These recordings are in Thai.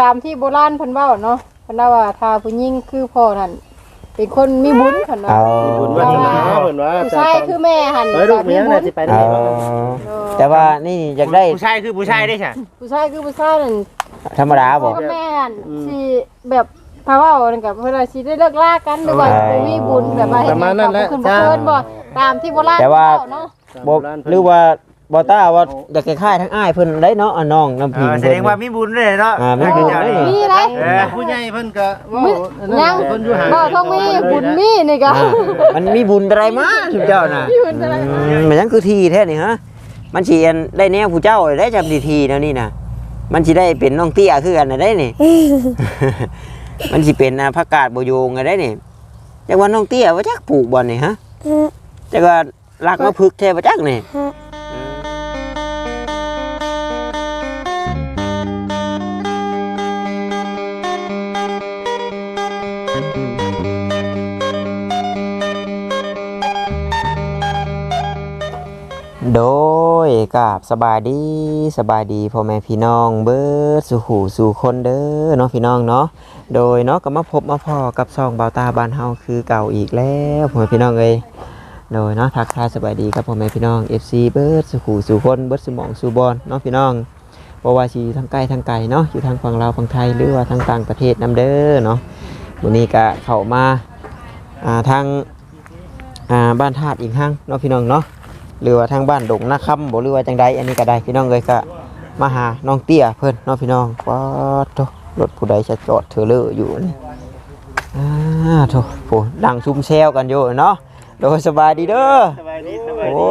ตามที่โบราณเพิ่นเว้าเนาะเพิ่นว่าถ้าผู้หญิงคือพ่อนั่นเป็นคนมีบุญเพิ่นว่าเอามีบุญวาสนาเพิ่นว่าผู้ชายคือแม่หั่นเฮ้ยลูกเมียน่ะสิไปได้เอาบ่แต่ว่านี่อยากได้ผู้ชายคือผู้ชายได้ใช่ผู้ชายคือผู้ชายนั่นธรรมดาบ่ พ่อกับแม่หั่นสิแบบถ้าเว้านั่นก็เพิ่นว่าสิได้เลิกลากันหรือว่าบ่มีบุญแบบว่าเฮ็ดหยังก็บ่ขึ้นบ่เพิ่นบ่ตามที่โบราณแต่ว่า เว้เนาะบ่หรือว่า บ่ต้าว่าอยากคล้ายๆทั้งอ้ายเพิ่นได้เนาะอะน้องน้ำพิงแสเพิ่ดนงว่ามีบุญเลยเนาะอ่ามีบุญเจ้าเลยมีไรเออผู้ใหญ่เพิ่นก็เว้ามีอันนั้นยังเพิ่นอยู่ห่างบ่ต้องมีบุญมีนี่ก็อ่ามันมีบุญอะไรมาสุเจ้าน่ะมีบุญอะไรมาอืมมันยังคือทีแท้นี่ฮะ มันสิอันได้แนวผู้เจ้าได้จับดีทีแล้วนี่น่ะ มันสิได้เป็นน้องเตี้ยคือกันน่ะได้นี่ มันสิเป็นอ่าผักกาดบ่โยงกันได้นี่จักว่าน้องเตี้ยว่าจักปลูกบ่นี่ฮะจักว่ารักมาพึกแท้บ่จักนี่ กับสบายดีสบายดีพ่อแม่พี่น้องเบิดสู่หูสู่คนเด้อเนาะพี่น้องเนาะโดยเนาะก็มาพบมาพอกับซองเบาตาบ้านเฮาคือเก่าอีกแล้วพ่อแม่พี่น้องเอ้ยโดยเนาะทักทายสบายดีครับพ่อแม่พี่น้อง FC เบิดสู่หูสู่คนเบิดสมองสู่บอลเนาะพี่น้องบ่ว่าสิทางไกลทางไกลเนาะอยู่ทางฝั่งลาวฝั่งไทยหรือว่าทางต่างประเทศนํเด้อเนาะวันนี้ก็เข้ามาอ่าทางอ่าบ้านธาตุอีกห้างเนาะพี่น้องเนาะ หรือว่าทางบ้านดงนาคำบ่หรือว่าจังใดอันนี้ก็ได้พี่น้องเลยก็มาหาน้องเตี้ยเพิ่นเน้องพี่น้องว้าโถรถผู้ใดจะจอดเทอเลอร์อยู่นี่อ่าโถโหดังซุ่มแซวกันอยู่เนาะโดยสบายดีเด้อสบายดีสบายโอ้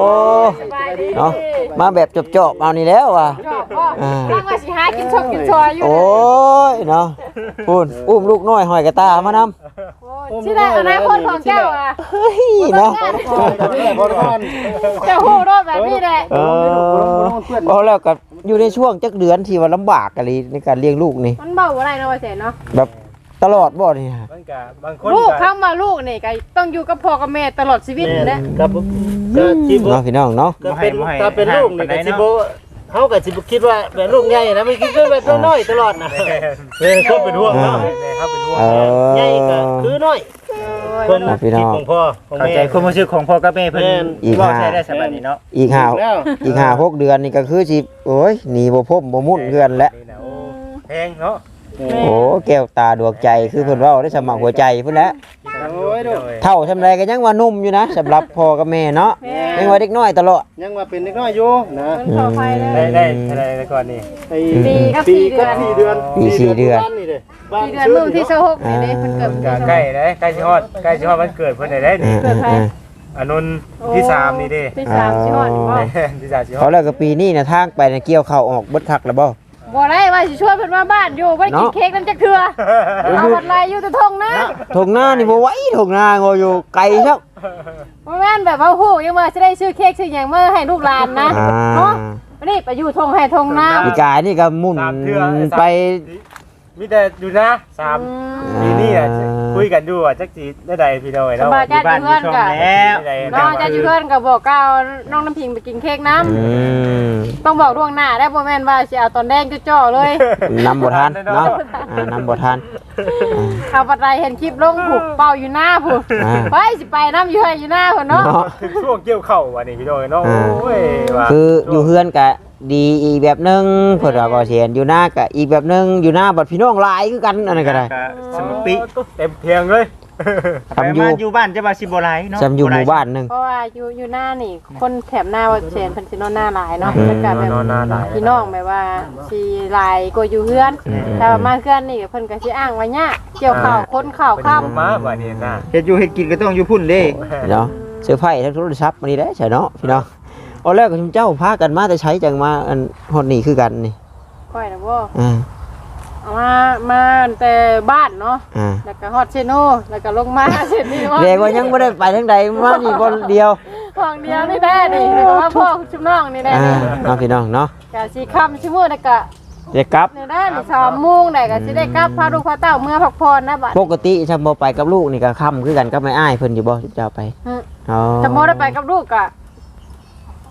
ดีสบายดีเนาะ มาแบบจบๆเอานี่แล้วว่ะชอบบ่ตั้งว่าสิหากินชอบกินชอยอยู่โอ้ยเนาะพูนอุ้มลูกน้อยหอยกระตามานำที่ได้อนาคตของเจ้าอะเฮ้ยเนาะบ่ร้อนเจ้าฮู้รอดแบบนี้แหละเออเอาแล้วก็อยู่ในช่วงจักเดือนที่ว่าลำบากอะไรในการเลี้ยงลูกนี่มันเบาอะไรเนาะว่าแสนเนาะแบบ ตลอดบ่นี่ฮะมันก็บางคนลูกก็เข้ามาลูกนี่ก็ต้องอยู่กับพ่อกับแม่ตลอดชีวิตแม่แหละกับก็สิบ่เนาะพี่น้องเนาะก็เป็นถ้าเป็นลูกนี่ก็สิบ่เฮาก็สิบ่คิดว่าเป็นลูกใหญ่นะมันคิดว่าเป็นน้อยตลอดนะเออก็เป็นห่วงเนาะครับเป็นห่วงเออใหญ่ก็คือน้อยคนครับพี่น้องคิดของพ่อของเข้าแม่ใจความรู้สึกของพ่อกับแม่เพิ่นแม่นอีกว่าห้าใช้ได้สบายดีเนาะอีกห้าแล้วอีกห้าหกเดือนนี่ก็คือสิโอ้ยหนีบ่พบบ่มุ่นเพื่อนแล้วนี่นะโอ้แพงเนาะ โอ้แก้วตาดวงใจคือเพิ่นเว้าได้สมัครหัวใจพุ่นแหล้วโอ้ยดูเท่าทำไรก็ยังว่านุ่มอยู่นะสำหรับพ่อกับแม่เนาะแม่ยังว่าเด็กน้อยตลอด ยังว่าเป็นเด็กน้อยอยู่นะมันขอไปเลได้ย ได้อะไรไปก่อนนี่ไอ้ปีกับปีสี่เดืกัอบนสี่เดือน ปีสี่เดือนบ้านนี่เด้บ้านสี่เดือนมื้อที่26นี่เด้เพิ่นเกิดมันก็ใกล้ได้ใกล้สิฮอดใกล้สิฮอดวันเกิดเพิ่นได้ได้อ่านี่อ่าอ่าอนุนที่สามนี่เด้ที่สามสิฮอดบ่ที่สามสิฮอเขาดแล้วก็ปีนี้นะทางไปน่ะเกี่ยวเข้าวออกเบิดคักแล้วบ่ บ่ได้ว่าสิชวนเพิ่นมาบ้านอยู่บ่ได้กินเนาะเค้กนำจักเทื่อเอาวัดไรอยู่แต่ทงนะทงหน้านี่บ่ไหวทงหน้างออยู่ไกลซักบ่แม่นแบบว่าฮู้ยังว่าสิได้ซื้อเค้กซื้อหยังมาให้ลูกหลานนะอ่าเนาะวันนี้ไปอยู่ทงให้ทงน้ำปีกายนี่ก็หมุ่นไป มีแต่อยู่นะสามปีนี้อะคุยกันดูอะจักจีได้ใดพี่น้อยสเนาะบายใจบ้านเพื่อนช่องกับแล้วน้องจะอยู่เพื่อนกับบอกก้าวน้องน้ำพิงไปกินเค้กน้อืมำต้องบอกล่วงหน้าได้บ่แม่นว่าสิเอาตอนแดงจ่อๆเลยนำบ่ทันเนาะอ่านำบ่ทันอ่าเอาปัดไรเห็นคลิปลงผูกเป่าอยู่หน้าผูกอ่า ไปสิไปน้ำอยู่ให้อยู่หน้าพุ่นเนาะเนาะ ถึงช่วงเกี่ยวเข่าวันนี้พี่น้อยเนาะอ่าโอ้ยว่าคืออยู่เฮือนก็ ดีอีกแบบหนึงเพิ่นว่าบ่เสียนอยู่หน้าก็อีกแบบหนึงอยู่หน้าบัดพี่น้องหลายคือกันอันนั้นก็ได้สนุกปีเต็มเพียงเลยทำอยู่ไปมาอยู่บ้านจะมาสิบ่หลายเนาะจำอยู่หมู่บ้านหนึง เพราะว่าอยู่อยู่หน้านี่ คนแถบหน้าว่าเชนเพิ่นสินอนหน้าหลายเนาะอืม แล้วก็แบบนอนหน้าหลาย พี่น้องแบบว่าสิหลายกว่าอยู่เฮือนอืม แต่ว่ามาเฮือนนี่เพิ่นก็สิอ้างว่าเนี่ยเกี่ยวข้าวคนข้าวไปค่ํดูมาวันนี้นะเฮ็ดอยู่เฮ็ดกินก็ต้องอยู่พุ่นเด้เนาะเสื้อผ้าทั้งโทรศัพท์มานี่ได้ใช่เนาะพี่น้อง เอาแล้วก็ชุมเจ้าพากันมาแต่ใช้จังมาอันฮอดนี่คือกันนี่ค่อยนะบ่อ่าเอามามาแต่บ้านเนาะอ่าแล้วก็ฮอดเชโนแล้วก็ลงมาเชนนี่ว่าเรียกว่ายังบ่ได้ไปทางใดมานี่คนเดียวห้องเดียวนี่แท้นี่แล้วก็ว่าพ่อชุบน้องนี่แท้อ่านี่เนาะพี่น้องเนาะก็สิค่ำชิมื้อแล้วก็เดี๋ยวกลับนี่ได้นี่สามโมงได้ก็สิได้กลับพาลูกพาเต้าเมื่อพักผ่อนนะบัดปกติฉันบ่ไปกับลูกนี่ก็ค่ำคือกันกับแม่อ้ายเพิ่นอยู่บ่เจ้าไปอืมอ๋อจะโมได้ไปกับลูกก็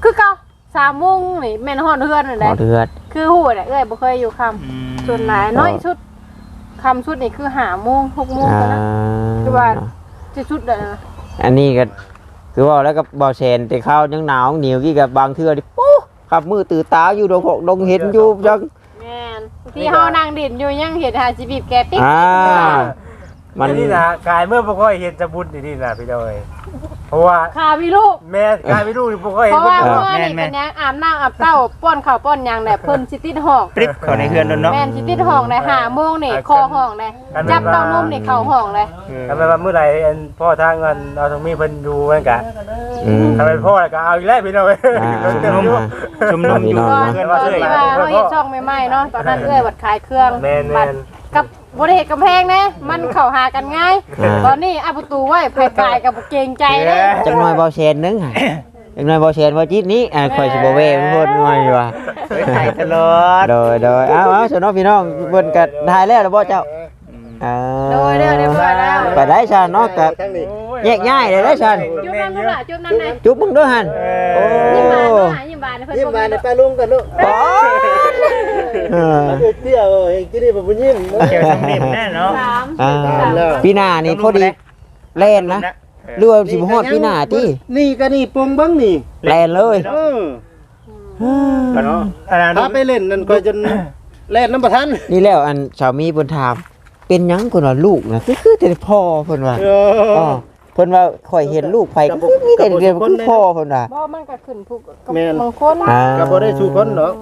คือเก่าสามโมงนี่แม่นฮอดเฮือนนั่นแหขอละเดือดกคือหูน่ะเอ้ยบ่เคยอยู่คำส่วนหลายน้อยชุดคำชุดนี่คือหาโมงหกโมงอ่ากันนะคือว่าจะชุดเด้ออันนี้ก็คือว่าแล้วก็บ่แซนแต่ข้าวยังหนาวเหนียวกี่กับบางเทื่อดิปุ๊ขับมือตื่นตาอยู่ดงหกดงเห็นอยู่จัง แม่นที่เฮานั่งดินอยู่ยังเห็นหาสิบีบแกปิ๊กอ่า มันนี่นะกายเมื่อบ่ค่อยเห็นจะบุญนี่นะพี่น้อย เพราะว่าข่าวพี่ลูก แม่กายไม่รู้บ่ค่อยเพเห็นราะว่าบุญเมื่อนี่เป็นยังอาบน้ำอาบเต้าป้อนข้าวป้อนหยังแหละเพิ่นสิติดห้องปริบเข้าในเฮือนนั่นเนาะแม่นสิติดห้องได้หาโมงนี่คอห้องได้จับเต้านมนี่เข้าห้องเลยทำไมว่าเมื่อไหร่อันพ่อทางเงินเอาทางมีเพิ่นดูมันกะอืม ทำไมพ่อแล้วก็เอาอีกแล้วพี่น้อยอ่าเต็มอยู่ ชุมนุมอยู่ตอนเพื่อนตว่าอนเอ้ยที่ว่าเขาเฮ็ดช่องใหม่ๆเนาะตอนนั้นเอ้ยบัดขายเครื่องแม่นบัดแม่น กับบ่ได้เฮ็ดกำแพงนะ มันเข้าหากันง่าย อ่า ตอนนี้อาประตูไว้ไผกายกับบ่เกรงใจเด้จังหน่อยบ่แซนนึงอะจังหน่อยบ่แซนบ่จิตนี้อ่าข่อยสิบ่เว้มันพูดหน่อยว่าเฮ้ยถ่ายตลอด โดยโดยเอาเอาสนองพี่น้องเบิ่นก็ถ่ายแล้วล่ะบ่เจ้า เอ อโดยเด้อเรียบร้อยแล้วไปได้ซะเนาะก็แยกย้ายได้ได้ซั่นจุ๊บน้ำนู่นล่ะจุ๊บน้ำไหนจุ๊บมึงด้วยหั่นโอ้ยิ้มบานเนาะยิ้มบานเพิ่นยิ้มบ่มามีในป้าลุงกันลูกอ๋อเออเตี้ยเองกินนี่บ่ยิ้มเกี่ยวสมริมแน่เนาะ สามอ่าสามปีหน้านี่พอดีแล่นนะหรือว่าสิบ่ฮอดปีหน้าตินี่ก็นี่ปงบังนี่แล่นเลยเออเนาะอันนั้นถ้าไปเล่นนั่นก็จนเล่นน้ำประทันนี่แล้วอันสามีเพิ่นถาม เป็นหยังเพิ่นว่าลูกน่ะคือคือแต่พ่อเพิ่นว่าเออ๋ออเพิ่นว่าข่อยเห็นลูกไผก็คือมีแต่เดียวคือพ่อเพิ่นว่าบ่มันก็ขึ้นทุกกับแม่น บางคนอ่า ก็บ่ได้สู้คนเนาะ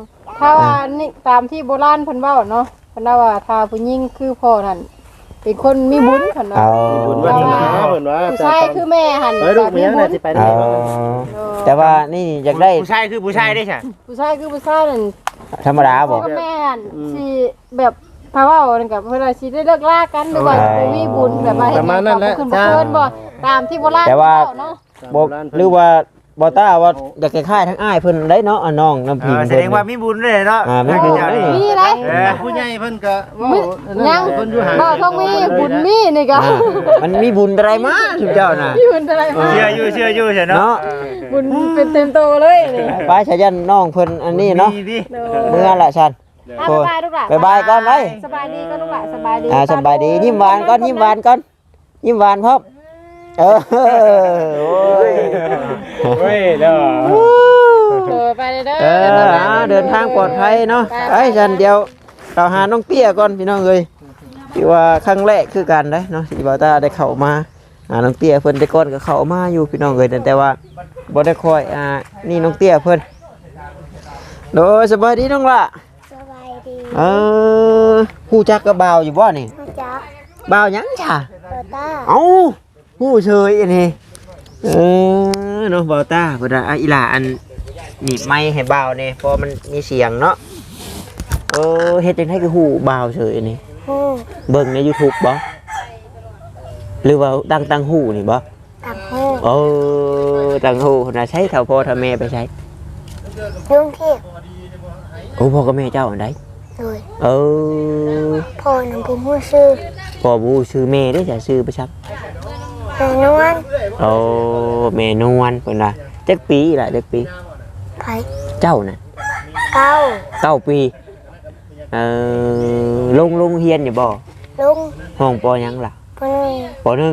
ถ้าว่านี่ตามที่โบราณเพิ่นเว้าเนาะเพิ่นว่าถ้าผู้หญิงคือพ่อนั่นเป็นคนมีบุญเพิ่นว่าเอาบุญวาสนาเพิ่นว่าผู้ชายคือแม่หั่นเฮ้ยลูกเมียน่ะสิไปได้เอาบ่แต่ว่านี่อยากได้ผู้ชายคือผู้ชายได้ใช่ผู้ชายคือผู้ชายนั่นธรรมดาบ่ พ่อกับแม่หั่นสิแบบ ถ้าเว้านั่นก็เพิ่นว่าสิได้เลิกลากันหรือว่าบ่มีบุญแบบว่าเฮ็ดหยังก็บ่ขึ้นบ่เกินบ่ตามที่โบราณแต่ว่าเว้เนาะ บ่หรือว่าบ่ต้าว่าอยากคล้ายๆทั้งอ้ายเพิ่นได้เนาะอะน้องน้ำพิงแสเพิ่ดงว่ามีบุญเลยเนาะอ่ามีบุญ เจ้าเลยนี่ มีได้เออ ผู้ใหญ่เพิ่นก็มียัยังเพิ่นอยู่ห่างบ่ต้องมีบุญมีนี่ก็อ่ามันมีบุญอะไรมาทุกเจ้าน่ะ มีบุญอะไรมาเชื่ออยู่เชื่ออยู่ใช่เนาะเนาะ บุญเป็นเต็มโตเลยนี่ไปชายันน้องเพิ่นอันนี้เนาะดีดิเมื่อละชัน อะโอ้บ๊ายบายลูกหลานบ๊ายบายก่อนไว้สบายดีก็ลูกหลานสบายดีอ่าสบายดียิ้มหวานก่อนยิ้มหวานก่อนยิ้มหวานพร้อมเออโอ้ยเฮ้ยเด้อเออไปเลยเด้อเอออ่าเดินทางปลอดภัยเนาะไอ้ชันเดียวเราหาน้องเปี้ยก่อนพี่น้องเอ้ยที่ว่าครั้งแรกคือกันเด้เนาะที่บ่าวตาได้เข้ามาหาน้องเตี้ยเพิ่นแต่ก่อนก็เข้ามาอยู่พี่น้องเอ้ยแต่ว่าบ่ได้คอยอ่านี่น้องเตี้ยเพิ่นโดยสบายดีน้องล่ะสบายดี เออฮู้จักกับบ่าวอยู่บ่นี่พ่อจ๊ะบ่าวหยังจ้ะโตต้าเอ้าฮู้เฉยอันนี้เออเนาะบ่าวตาเพิ่นว่าอะอีหล่าอันหนีบไม้ให้บ่าวนี่เพราะมันมีเสียงเนาะเออเฮ็ดจังได๋คือฮู้บ่าวเฉยอันนี้หูเบิ่งใน YouTube บ่หรือว่าตั้งตั้งฮู้นี่บ่ตักหูเออตั้งฮู้เพิ่นน่ะใช้เท่าพ่อเท่าแม่ไปใช้ลุงเทพโอ้พ่อกับแม่เจ้าอันใด โดยเออพ่อหนุ่มผู้มือซื้อพ่อบ่ฮู้ชื่อแม่เด้จะชื่อไปซักแต่นวลโอ้เมนวนเพิ่นว่าจักปีล่ะจักปี ไผเจ้าน่ะเก้าเก้าปีเอ่อลงลงเฮียนอยู่บ่ลุงห้องปอหยังล่ะปนึงปอหนึง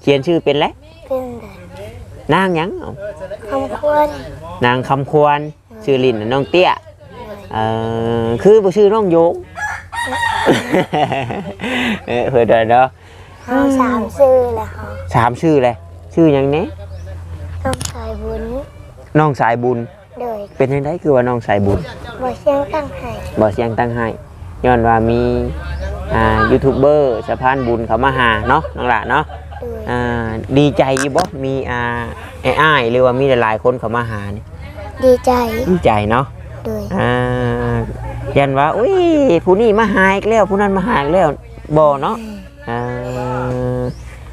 เขียนชื่อเป็นแล้วเป็นเด็กนางหยังเอ้าคำควรนางคำควรชื่อลินน่ะน้องเตี้ย เอ่อคือบ่ชื่อน้องโยงเออเพิ่นว่าเนาะเขาสามซื้อแล้วเขาสามชื่อเลยชื่อหยังแหน่ต้องใส่บุญน้องสายบุญ โดยเป็นจังไดคือว่าน้องสายบุญ บ่เสียงตั้งให้บ่เสียงตั้งให้ย้อนว่ามีอ่ายูทูบเบอร์สะพานบุญเขามาหาเนาะน้องหละเนาะโดยอ่าดีใจอยู่บ่มีอ่าไอ้อ้ายหรือว่ามีหลายๆคนเขามาหานี่ดีใจดีใจเนาะโดย อ่า ยันว่าอุ้ยผู้นี้มาหาอีกแล้วผู้นั้นมาหาอีกแล้วบ่เนาะอ่า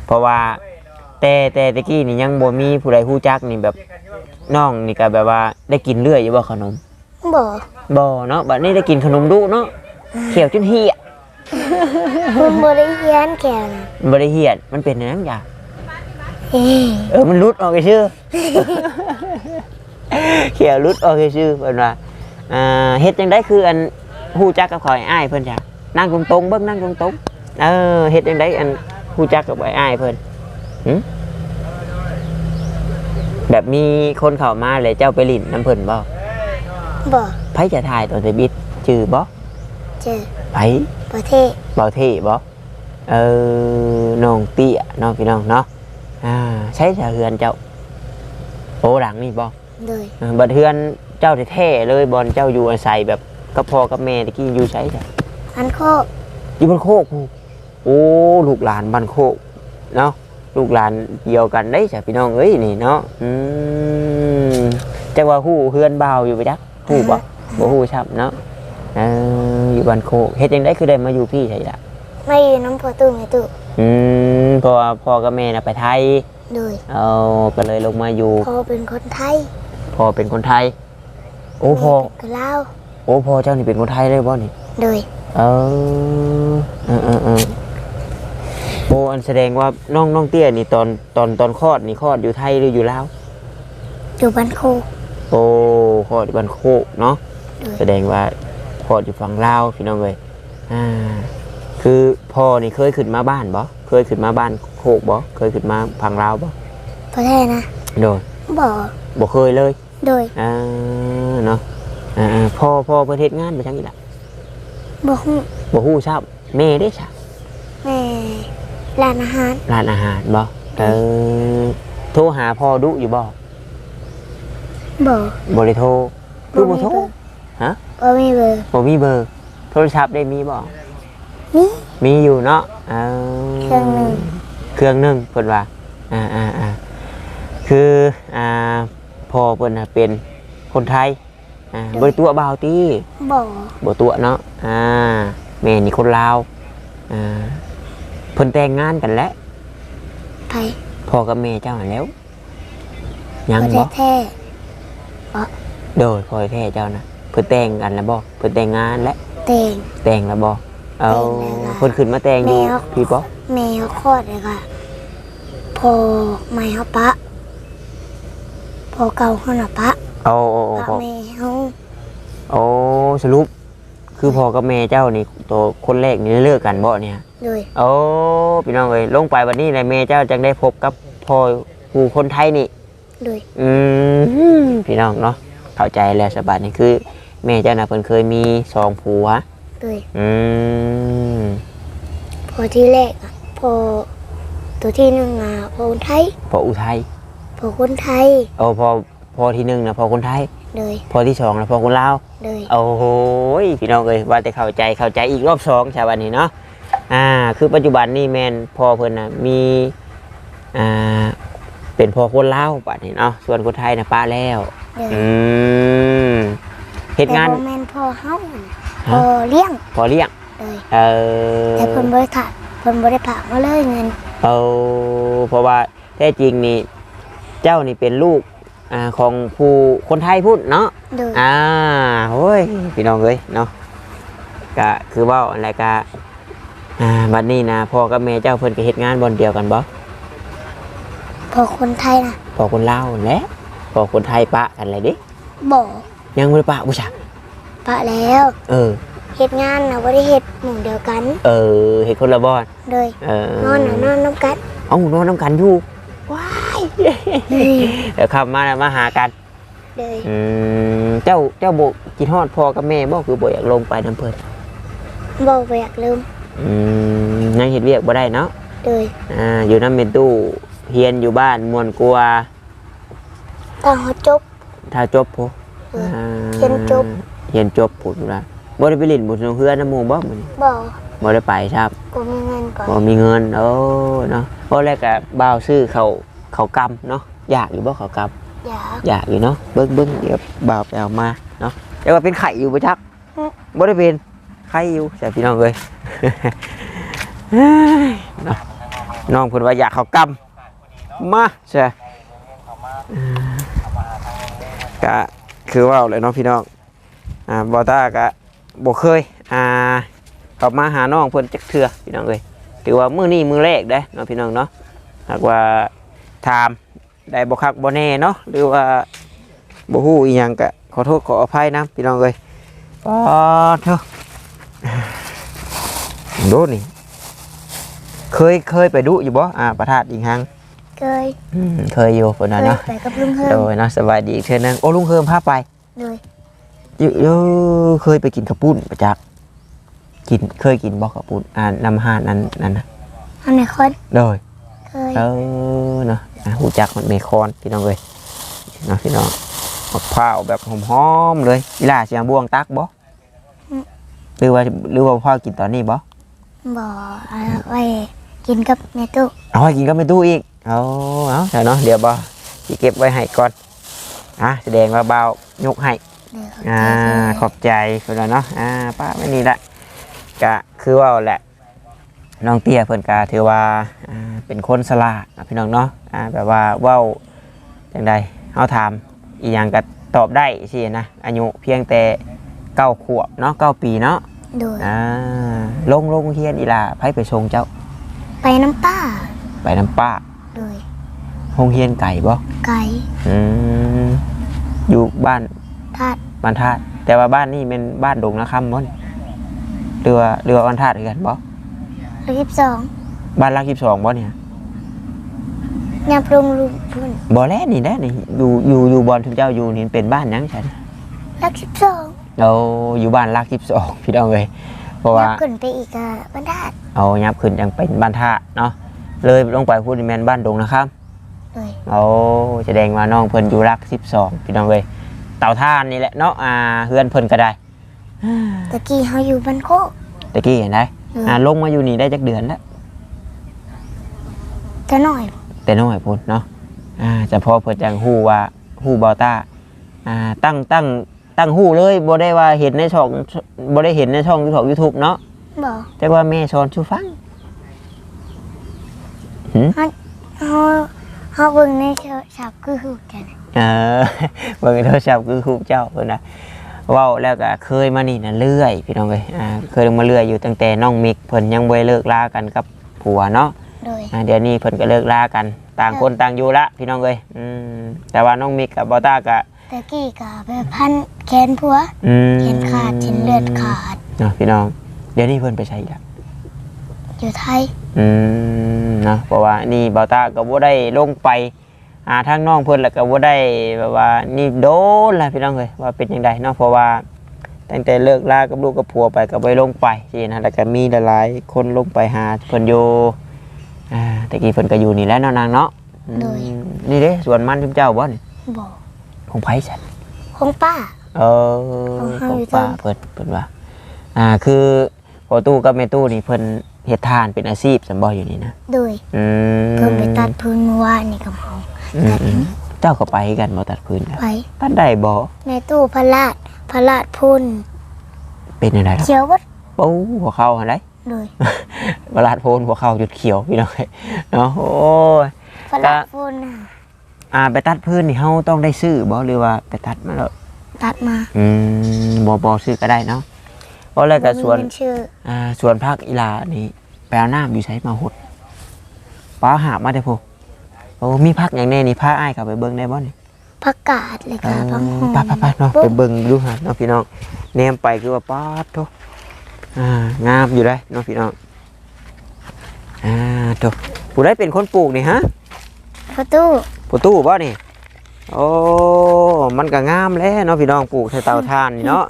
เพราะว่าแต่แต่ตะกี้นี่ยังบ่มีผู้ใดฮู้จักนี่แบบน้องนี่ก็แบบว่าได้กินเรื่อยอยู่บ่ขนมบ่บ่เนาะบัดนี้ได้กินขนมดุเนาะเขียวจนเหี่ยคุณบ่ได้เรียนแก่นบริเหียดมันเป็นอย่างนั้นอย่าเฮ้ยเออมันรุดออกไปชื่อเขียวรุดออกไปชื่อเป็นว่า อ่าเฮ็ดจังไดคืออันฮู้จักกับข่อยอ้ายเพิ่นจ้ะนั่งตรงๆเบิ่งนั่งตรงๆเออเฮ็ดจังไดอันฮู้จักกับอ้ายเพิ่นหึแบบมีคนเข้ามาเลยเจ้าไปลิ้นน้ำเพิ่นบ่บ่ไผจะถ่ายตอนจะบิดชื่อบ่เจอไผประเทศเบาเท่บ่เออน้องเตี้ยน้องพี่น้องเนาะอ่าใช้สะเฮือนเจ้าโอ้หลังนี่บ่โดยเออบัดเฮือน เจ้าแท้ๆเลยบอลเจ้าอยู่อาศัยแบบกับพ่อกับแม่ตะกี้อยู่ใช้จ้ะอันโคกอยู่บ้านโคกพู้โอ้ลูกหลานบ้านโคกเนาะลูกหลานเดียวกันได้จ้ะพี่น้องเอ้ยนี่เนาะอืมจักว่าฮู้เฮือนบ่าวอยู่ไปจักฮู้บ่บ่ฮู้ชับเนาะเอออยู่บ้านโคกเฮ็ดจังได๋คือได้มาอยู่พี่ใช่ล่ะไม่อยู่น้ำพอตู้ไม่ตู้อืมเพราะว่าพ่อกับแม่น่ะไปไทยโดยเอาก็เลยลงมาอยู่พ่อเป็นคนไทยพ่อเป็นคนไทย โอ้พ่อแม่เป็นคนลาวโอ้พ่อเจ้านี่เป็นคนไทยเลยบ่นี่โดยเออเออเออเออโอ้อันแสดงว่าน้องน้องเตี้ยนี่ตอนตอนตอนคลอดนี่คลอดอยู่ไทยหรืออยู่ลาวอยู่บ้านโคกโอ้คลอดอยู่บ้านโคกเนาะโดยแสดงว่าคลอดอยู่ฝั่งลาวพี่น้องเลยอ่าคือพ่อนี่เคยขึ้นมาบ้านบ่เคยขึ้นมาบ้านโคกบ่เคยขึ้นมาฝั่งลาวบ่ประเทศนะโดยบ่บ่เคยเลย โดยอ่าเนาะอ่าอ่าพ่อพ่อประเทศงานไปจังอีกละบ่ฮู้บ่ฮู้ทราบแม่ได้ซะแม่ร้านอาหารร้านอาหารบ่เออโทรหาพ่อดุอยู่บ่บ่บ่ได้โทรคือบ่โทรฮะบ่มีเบอร์บ่มีเบอร์ โทรศัพท์ได้มีบ่มีมีอยู่เนาะเออเครื่องหนึ่งเครื่องหนึงเพิ่นว่าอ่าอ่าอ่าคืออ่า พ่อเพิ่นน่ะเป็นคนไทยอ่าบ่ได้ตัวบ่าวติบ่ บ่ตัวเนาะอ่าแม่นี่คนลาวอ่าเพิ่นแต่งงานกันแล้วไผพ่อกับแม่เจ้าหันแหล้วยังประเทบ่ศแท้โดยพ่อแท้เจ้านะเพิ่นแต่งกันแล้วบ่เพิ่นแต่งงานแล้วเตงแต่งแล้วบ่เอาแต่งแล้วล่ะเพิ่นขึ้นมาแต่งอยู่แม่เอาพี่บ่แม่เขาคลอดเลยค่ะพอไม่เขาปะพ อเก่าเขาน่ะปะเอาเอาเอาปะพ่อแม่เขาเอาสรุป คือพ่อกับแม่เจ้านี่ตัวคนแรกนี่เลิกกันบ่เนี่ย โดยโอ้พี่น้องเอ้ยลงไปวันนี้แหละแม่เจ้าจังได้พบกับพ่อผู้คนไทยนี่ โดยอืมพี่น้องเนาะเข้าใจแล้วสบายนี่คือแม่เจ้าน่ะเพิ่นเคยมีสองผัว โดยอืมพอที่แรกอะพอตัวที่หนึ่งอะพอคนไทยพ่ออุทัย พอคนไทยโอ้พอพอที่หนึ่งนะพอคนไทยโดยพอที่สองนะพอคนลาวโดยโอ้โหยพี่น้องเอ้ยว่าแต่เข้าใจเข้าใจอีกรอบสองชาวบ้านนี้เนาะอ่า คือปัจจุบันนี่แมนพ่อเพิ่นนะมีอ่าเป็นพ่อคนลาวบัดนี้เนาะส่วนคนไทยนะป้าแล้วโดยอืมเหตุงานแต่บ่แม่นพอเฮาพอเลี้ยงพอเลี้ยงโดยเออแต่เพิ่นบ่ได้ถักเพิ่นบ่ได้ผากมาเลยเงิน เอาเพราะว่าแท้จริงนี่ เจ้านี่เป็นลูกอ่าของผู้คนไทยพูดเนาะโดยอ่าโอ้ยพี่น้องเอ้ยเนาะก็คือเว่าอะไรก็อ่าบัดนี้นะพ่อกับแม่เจ้าเพิ่นก็เฮ็ดงานบอนเดียวกันบ่พอคนไทยนะพ่อคนลาวนั่นแหละพ่อคนไทยปะกันเลยเดิบ่ยังบ่ได้ปะบ่จ้ะปะแล้วเออ เฮ็ดงานน่ะบ่ได้เฮ็ดหมู่เดียวกัน เออเฮ็ดคนละบ่อนโดยเออนอนน่ะนอนนํกัน เอ้านอนนํกันอยู่ว้าย เดี๋ยวขับมาแล้วมาหากันโดยอืมเจ้าเจ้าบ่คิดฮอดพ่อกับแม่บ่คือบ่อยากลงไปนํเพิ่นบ่บ่อยากลืมอืมยังเฮ็ดเวียกบ่ได้เนาะโดยอ่าอยู่นำเมนตู้เฮียนอยู่บ้านม่วนกลัวาตอนเขาจบถ้าจบพุเออเรียนจบเรียนจบพุละบ่ได้ไปเล่นบุญเฮือนน้ำหมู่บ่มื้อนี้บ่บ่ได้ไปครับกูมีเงินก่อนบ่มีเงินโอ้เนาะบ่แรกก็บ่าวซื้อเขา เขาวกำเนาะอยากอยู่บ่เขาวกำอยากอยากอยู่เนาะเบิ่งเบิ่งเดี๋ยวบ่าวไปเอามาเนาะแต่ว่าเป็นไข่อยู่บ่จักอืมบ่ได้เป็นไข่อยู่แต่พี่น้องเอ้ยเนาะน้องเพิ่นว่าอยากเขาวกำมาใช่ก็คือว่าเลยเนาะพี่น้องอ่าบ่ตาก็บ่เคยอ่าเข้ามาหาน้องเพิ่นจักเทื่อพี่น้องเอ้ยถือว่ามื้อนี้มื้อแรกเด้เนาะพี่น้องเนาะหากว่า ถามได้บ่คักบ่แน่เนาะหรือว่าบ่ฮู้อีหยังก็ขอโทษขออภัยนะพี่น้องเอ้ยอ๋อเถอะโดนนี่ เคยเคยไปดูอยู่บ่อ่าประทาดอีกครั้งเคยอืมเคยอยู่คนเคนั้นยเนาะไปกับลุงเฮิโดมยเนาะสบายดีอีกเทื่อนึงโอ้ลุงเฮิมพาไปเลยอยู่อยู่เคยไปกินข้าวปุ้นประจักษ์กินเคยกินบ่ข้าวปุ้นอ่านำหานนั้นนั่นนะอันไหนคนโดยเคยเออเนาะอะ หูจักมันเมคอนพี่น้องเลยเนาะพี่น้องมะพร้าวแบบหอมๆเลยอีหล่าเสียงบวงตักบ่หรือว่าหรือว่าพ่อกินตอนนี้บ่บ่เอาไว้กินกับแม่ตู้เอาให้กินก็ไม่ตู้อีกเอาเอาเดี๋ยวเนาะเดี๋ยวบ่สิเก็บไว้ให้ก่อนอะแสดงว่าเบายกให้เดี๋ยวอ่าขอบใจคนละเนาะอ่าป้าไม่นี่ละก็คือว่าแหละ น้องเตี้ยเพิ่นกาถือว่าอ่าเป็นคนสลาดนะพี่น้องเนาะอ่าแบบว่าเว้าจังใดเฮาถามอีหยังก็ตอบได้สินะอายุเพียงแต่เก้าขวบเนาะเก้าปีเนาะโดยอ่าลงลงเฮียนอีหลาไผไปชงเจ้า ไปน้ำป้า ไปน้ำป้าโดยโงเฮียนไก่บ่ไก่อืมอยู่บ้านทาดบ้านธาตุแต่ว่าบ้านนี่เป็นบ้านดงนะคำมั้งเรือเรือบ้านธาตุคือกันบ่ ลูกที่สองบ้านรักยี่สิบสองบ่เนี่ยยามปรุงลุงพุ่นบ่แล้วนี่แน่นี่อยู่อยู่อยู่บอนทุกเจ้าอยู่นี่เป็นบ้านหยังฉันลูกที่สองเราอยู่บ้านรักยี่สิบสองพี่น้องเลยเพราะว่ายามขึ้นไปอีกอะบรรดาดเอายับขึ้นยังเป็นบ้านธาตุเนาะเลยลงไปพูดนี่แมนบ้านดงนะครับเลยเอาแสดงว่าน้องเพิ่นอยู่รักสิบสองพี่น้องเลยเต่าท่านนี่แหละเนาะอ่าเฮือนเพิ่นก็ได้ตะกี้เขาอยู่บ้านโคกตะกี้เห็นได้เลย อ่าลงมาอยู่นี่ได้จักเดือนแล้วจะหน่อยแต่น้อยพุ่นเนาะอ่าจะพอเพิ่นจังฮู้ว่าฮู้บอต้าอ่าตั้งตั้งตั้งฮู้เลยบ่ได้ว่าเห็นในช่องบ่ได้เห็นในช่อง YouTube YouTube เนาะบอกแต่ว่าแม่สอนชูฟังเขาเขาเบิ่งในโทรศัพท์คือหูกันเออเบิ่งในโทรศัพท์คือครูเจ้าเพิ่นน่ะ เว้าแล้วก็เคยมานี่น่ะเรื่อยพี่น้องเอ้ยอ่าเคยมาเรื่อยอยู่ตั้งแต่น้องมิกเพิ่นยังบ่ได้เลิกลากันกับผัวเนาะโดย อ่าเดี๋ยวนี้เพิ่นก็เลิกลากัน ต่างคนต่างอยู่ละพี่น้องเอ้ยอืมแต่ว่าน้องมิกกับบอต้าก็ตะกี้กับไปพันแขนผัวอืมแขนขาดเส้นเลือดขาดเนาะพี่น้อง เดี๋ยวนี้เพิ่นไปใช้อีกแล้วอยู่ไทย อืมเนาะเพราะว่านี่บอต้าก็บ่ได้ลงไป หาทางน้องเพิ่นแล้วก็บ่ได้แบบว่านี่โดนล่ะพี่น้องเอ้ยว่าเป็นจังไดเนาะเพราะว่าตั้งแต่เลิกลากับลูกกับผัวไปก็บ่ได้ลงไปสินะแล้วก็มีหลายๆคนลงไปหาเพิ่นอยู่อ่าแต่กี้เพิ่นก็อยู่นี่แหล้วเนาะนางเนาะอืมนี่เด้สวนมันชุมเจ้าบ่นี่บอกของไผสันของป้า เออของขเฮาองอยู่ป้าเทิงเพิ่นเพิ่นว่าอ่าคือพอตู้กับแม่ตู้นี่เพิ่นเฮ็ดทานเป็นอาชีพสำบ่อยู่นี่นะโดยอืมเพิ่มไปตัดพื้นเมื่อวานนี่กับเขา อืมอืมเจ้าก็ไปกันบ่ตัดพื้นกันไปตัดได้บ่ในตู้พระราชพระราชพุ่นเป็นจังไดล่ะเขียววัดปูหัวเข้าหั่นไดโดยเวลาโพนหัวเข้าจุดเขียวพี่น้องเอ้ยเนาะโอ้ยพระราชพุ่นน่ะอ่าไปตัดพื้นนี่เฮาต้องได้ซื้อบ่หรือว่าไปตัดมาแล้วตัดมาอืมบ่บ่ซื้อก็ได้เนาะเพราะแล้วก็สวนบ่มีเงิชื่ออ่าส่วนภาคอีลานี่แปลน้ำอยู่ใช้มาหดป้าหาบมาได้อพวก โอ้มีพักอย่างแน่นี่พาอ้ายกลับไปเบิ่งได้บ่นี่ผักกาดเลยเอค่ะอพังหอมไปไปไปเนาะไปเบิ่งดูฮะเนาะพี่น้องแนมไปคือว่าป๊าดโตอ่างามอยู่ได้เนาะพี่น้องอ่าโตผู้ได้เป็นคนปลูกนี่ฮะประตูผู้ตู้บ่นี่โอ้มันก็งามแล้วเนาะพี่น้องปลูกใส่เตาถ่านนี่เนาะ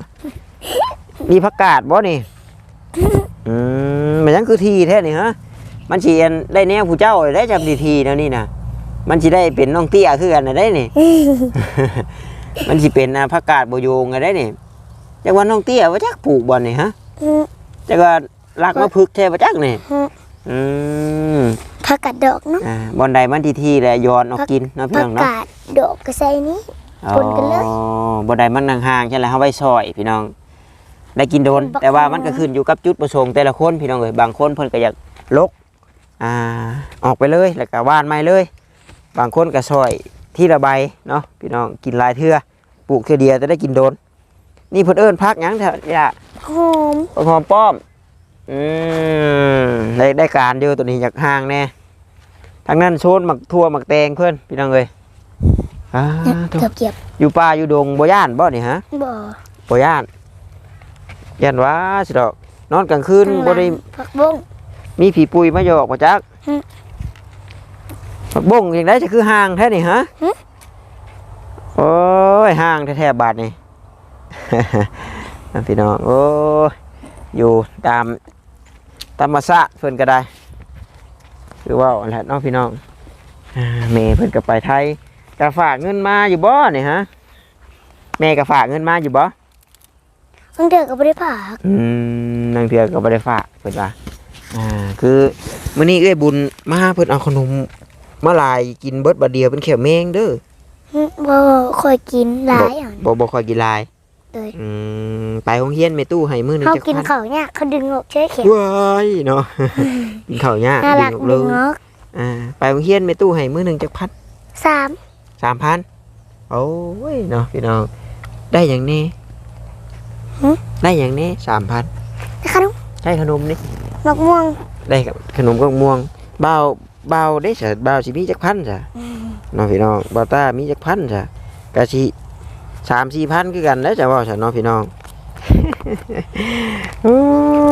มีผักกาดบ่นี่อืมมันยังคือทีแท้นี่ฮะมันสิอันได้แนวผู้เจ้าได้จำดีทีแล้วนี่นะ มันสิได้เป็นน้องเตี้ยคือกันน่ะได้นี่ มันสิเป็นอ่าผักกาดบโยงกันได้นี่จักว่าน้องเตี้ยว่าจักปลูกบ่นี่ฮะอืมจักว่ารักมาพึกแท้บ่จักนี่อืมอืมผักกาดดอกเนาะอ่าบ่อนใดมันทีทีแล้วย้อนเออกกินเนาะพี่ผัน้กองเนาะ กาดดอกก็ใส่นี้ ปนกันเลยอ๋อบ่ได้มันห่างๆใช่แล้วเฮาไว้ซอยพี่น้อง ได้กินโดน บักแต่ว่าหอมมันก็ขึ้นอยู่กับจุดประสงค์แต่ละคนพี่น้องเอ้ยบางคนเพิ่นก็อยากลก อ่า ออกไปเลยแล้วก็ว่านไม้เลย บางคนก็ซอยที่ระบายเนาะพี่น้องกินหลายเทื่อปลูกเทื่อเดียวจะได้กินโดน นี่เพิ่นเอิ้นพักหยังเถอะอย่าหอมผักหอมป้อมอืมได้ได้การเดียวตัวนี้อยากห่างแน่ทางนั้นโซนหมักทั่วหมักแตงเพื่อนพี่น้องเอ้ยอ่าเนี่ยถูกเกือบเกียบอยู่ป่าอยู่ดงบ่ย่านบ่นี่ฮะบ่บ่ย่านย่านว่าสิดอก นอนกลางคืนบ่ได้ผักบุ้งมีผีปุยมาหยอกบ่จักหึ ผักบงอย่างไดจะคือห่างแท้นี่ฮะหึโอ้ยห่างแท้ๆบาดนี่นั่นพี่น้องโอ้ยอยู่ตามธรรมชาติเพิ่นก็ได้ คือว่าอันแหละเน้องพี่น้องอ่าแม่เพิ่นก็ไปไทยก็ฝากเงินมาอยู่บ่นี่ฮะแม่ก็ฝากเงินมาอยู่บ่ตั้งเดือก็บ่ได้ผักอืมนางเถื่อก็บ่ได้ฝากเพิ่นว่าอ่าคือมื้อนี้เอ้ยบุญมาเพิ่นเอาขนม มาลายกินเบิดบัดเดียวเป็นแขวแมงเด้อหึบ่ค่อยกินหลายอะบ่บ่ค่อยกินลายเลยอืมไปโรงเรียนแม่ตู้ให้มื้อหนึงเขาจักกินพันข้าวเนี่ยเขาดึงออกเฉยแข็งว้ายเนาะกินข้าวยากน่ารักเลดึงยออกอ่าไปโรงเรียนแม่ตู้ให้มื้อหนึงจักพันสามสามพันโอ้ยเนาะพี่น้องได้อย่างนี้ได้อย่างนี้สามพันขนมได้ขนมนี่มะม่วง ได้กับขนมกับม่วงเบา เบาได้สะเบาสิมีจักพันจ้ะเน้องพี่น้องเบาต้ามีจักพันจ้ะกะสิสามสี่พันคือกันแล้วจะว่าจ้ะเน้องพี่น้องโอ้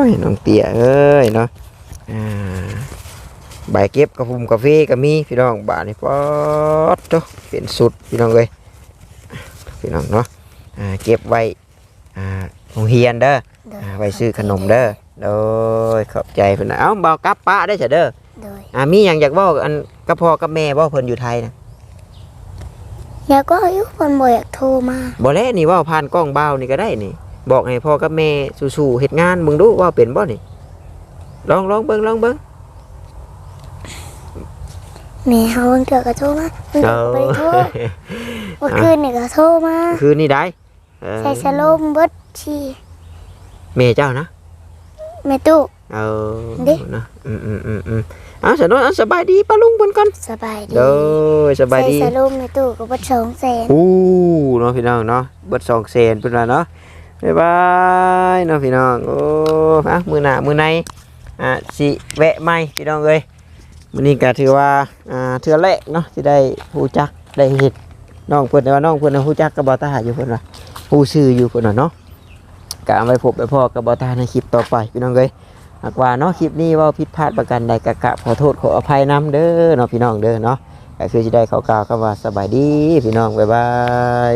ยน้องเตี้ยเอ้ยเนาะอ่าใบเก็บกระพุมกาแฟก็มีพี่น้องบาทนี่ป๊อดโตเป็นสุดพี่น้องเลยพี่น้องเนาะอ่าเก็บไว้อ่าโรงเรียนเด้อโดยอ่าไว้ซื้อขนมเด้อโดยขอบใจเพิ่นนะเอ้าเบากลับป้าได้อจ้ะเด้อ โดยอ่ามีหยังอยากเว้าอันกับพ่อกับแม่เว้าเพิ่นอยู่ไทยนะอยากก็อายุคนบ่อยากโทรมาบ่แล้วนี่เว้าผ่านกล้องเบานี่ก็ได้นี่ บอกให้พ่อกับแม่สู้ๆเฮ็ดงานเบิ่งดูว่าเป็นบ่นี่ลองลองเบิ่งลองเบิ่ง แม่เฮาตั้งเดือก็โทรมาตั้งเดือก็บ่ได้โทรเมื่อคืนนี่ก็โทรมาคืนนี้ได้เออใส่สโลมเบิดชีแม่เจ้านะ แม่ตู้ เออเด้นะอืมอืมอืมอืมเอาสนวนเอาสบายดีป้าลุงเพิ่นก่อนสบายดีโดยสบายใส่ดีสโลมแม่ตู้ก็บ่สองแสน อู้เนาะพี่น้องเนาะเบิดสองเซนเพิ่นว่าเนาะบ๊ายบายเนาะพี่น้องโอ้อะมื้อหน้ามื้อในอะสิแวะใหม่พี่น้องเอ้ยมื้อนี้ก็ถือว่าอ่าเทื่อแรกเนาะที่ได้ฮู้จักได้เฮ็ดน้องเพิ่นแต่ว่าน้องเพิ่นน่ะฮู้จักกับบ่ตาอยู่เพิ่นว่าฮู้ชื่ออยู่เพิ่นว่าเนาะก็เอาไว้พบไปพ่อกับบ่ตาในคลิปต่อไปพี่น้องเอ้ย หากว่าเนาะคลิปนี้ว่าผิดพลาดประการใดกะกะขอโทษขออภัยนํเด้อเนาะพี่น้องเด้อเนาะก็คือจะได้เข้ากล่าวคำว่าสบายดีพี่น้องบ๊ายบาย